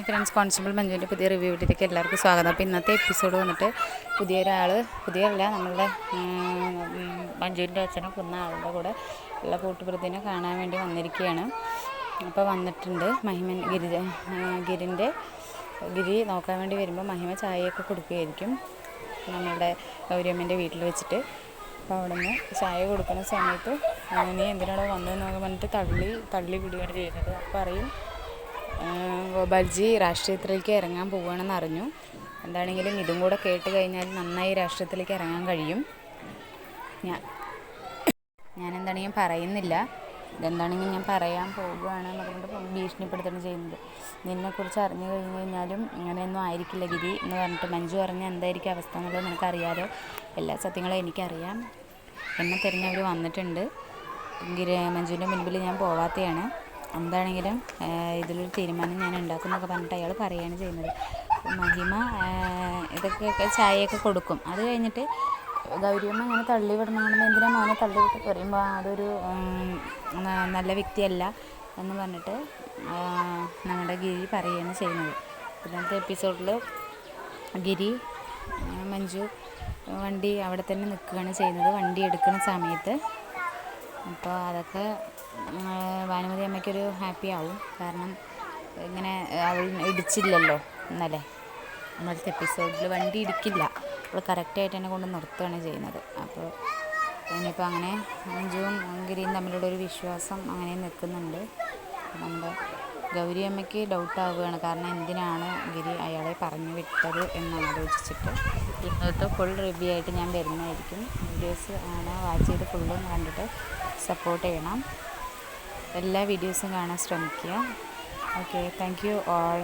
Friends constable മഞ്ജുവിന്റെ പുതിയ review വീട്ടിലേക്ക് എല്ലാവർക്കും സ്വാഗതം. അപ്പോൾ ഇന്നത്തെ എപ്പിസോഡ് വന്നിട്ട് പുതിയൊരാൾ പുതിയല്ല നമ്മളുടെ മഞ്ജുവിന്റെ അച്ഛനെ കുന്ന ആളുടെ കൂടെ ഉള്ള കൂട്ടുപ്രതിനെ കാണാൻ വേണ്ടി വന്നിരിക്കുകയാണ്. അപ്പോൾ വന്നിട്ടുണ്ട് മഹിമൻ ഗിരി ഗിരിന്റെ ഗിരി നോക്കാൻ വേണ്ടി വരുമ്പോൾ മഹിമ ചായയൊക്കെ കൊടുക്കുകയായിരിക്കും. നമ്മളുടെ ഗൗരിയമ്മന്റെ വീട്ടിൽ വെച്ചിട്ട്. അപ്പോൾ അവിടെ നിന്ന് ചായ കൊടുക്കുന്ന സമയത്ത് നീ എന്തിനാണോ വന്നതെന്നൊക്കെ പറഞ്ഞിട്ട് തള്ളി തള്ളി വിടുകയാണ് ചെയ്യുന്നത്. അപ്പോൾ പറയും ഗോപാൽജി രാഷ്ട്രീയത്തിലേക്ക് ഇറങ്ങാൻ പോവുകയാണെന്ന് അറിഞ്ഞു. എന്താണെങ്കിലും ഇതും കൂടെ കേട്ട് കഴിഞ്ഞാൽ നന്നായി രാഷ്ട്രീയത്തിലേക്ക് ഇറങ്ങാൻ കഴിയും. ഞാൻ എന്താണെങ്കിലും പറയുന്നില്ല. ഇതെന്താണെങ്കിലും ഞാൻ പറയാൻ പോവുകയാണ് പറഞ്ഞിട്ട് ഭീഷണിപ്പെടുത്തുകയാണ് ചെയ്യുന്നത്. നിന്നെക്കുറിച്ച് അറിഞ്ഞു കഴിഞ്ഞു കഴിഞ്ഞാലും ഇങ്ങനെയൊന്നും ആയിരിക്കില്ല ഗിരി എന്ന് പറഞ്ഞിട്ട് മഞ്ജു പറഞ്ഞ എന്തായിരിക്കും അവസ്ഥ എന്നുള്ളത് നിനക്കറിയാലോ. എല്ലാ സത്യങ്ങളും എനിക്കറിയാം. എന്നെ തിരഞ്ഞവർ വന്നിട്ടുണ്ട്. ഗിരി മഞ്ജുവിന്റെ മുൻപിൽ ഞാൻ പോവാത്തതാണ് എന്താണെങ്കിലും ഇതിലൊരു തീരുമാനം ഞാൻ ഉണ്ടാക്കുന്നൊക്കെ പറഞ്ഞിട്ട് അയാൾ പറയുകയാണ് ചെയ്യുന്നത്. മഹിമ ഇതൊക്കെ ചായയൊക്കെ കൊടുക്കും. അത് കഴിഞ്ഞിട്ട് ഗൗരിയമ്മ അങ്ങനെ തള്ളി വിടണമെന്ന് എന്തിനാ മോനെ തള്ളി വിട്ട് പറയുമ്പോൾ അതൊരു നല്ല വ്യക്തിയല്ല എന്ന് പറഞ്ഞിട്ട് നമ്മുടെ ഗിരി പറയുകയാണ് ചെയ്യുന്നത്. ഇന്നത്തെ എപ്പിസോഡിൽ ഗിരി മഞ്ജു വണ്ടി അവിടെ തന്നെ നിൽക്കുകയാണ് ചെയ്യുന്നത്. വണ്ടി എടുക്കുന്ന സമയത്ത്. അപ്പോൾ അതൊക്കെ ഭാനുമതി അമ്മയ്ക്കൊരു ഹാപ്പി ആവും. കാരണം ഇങ്ങനെ അവൾ ഇടിച്ചില്ലല്ലോ ഇന്നലെ. ഇന്നലത്തെ എപ്പിസോഡിൽ വണ്ടി ഇടിക്കില്ല. അവൾ കറക്റ്റായിട്ട് എന്നെ കൊണ്ട് നിർത്തുകയാണ് ചെയ്യുന്നത്. അപ്പോൾ ഇനിയിപ്പോൾ അങ്ങനെ മഞ്ജുവും ഗിരിയും തമ്മിലുള്ള ഒരു വിശ്വാസം അങ്ങനെ നിൽക്കുന്നുണ്ട്. നമ്മുടെ ഗൗരി അമ്മയ്ക്ക് ഡൗട്ട് ആവുകയാണ്. കാരണം എന്തിനാണ് ഗിരി അയാളെ പറഞ്ഞു വിട്ടത് എന്ന് ആലോചിച്ചിട്ട്. ഇന്നത്തെ ഫുൾ റിവ്യൂ ആയിട്ട് ഞാൻ വരുന്നതായിരിക്കും. വീഡിയോസ് ആണ് വാച്ച് ചെയ്ത് ഫുള്ളും കണ്ടിട്ട് സപ്പോർട്ട് ചെയ്യണം. എല്ലാ വീഡിയോസും കാണാൻ ശ്രമിക്കുക. Okay thank you all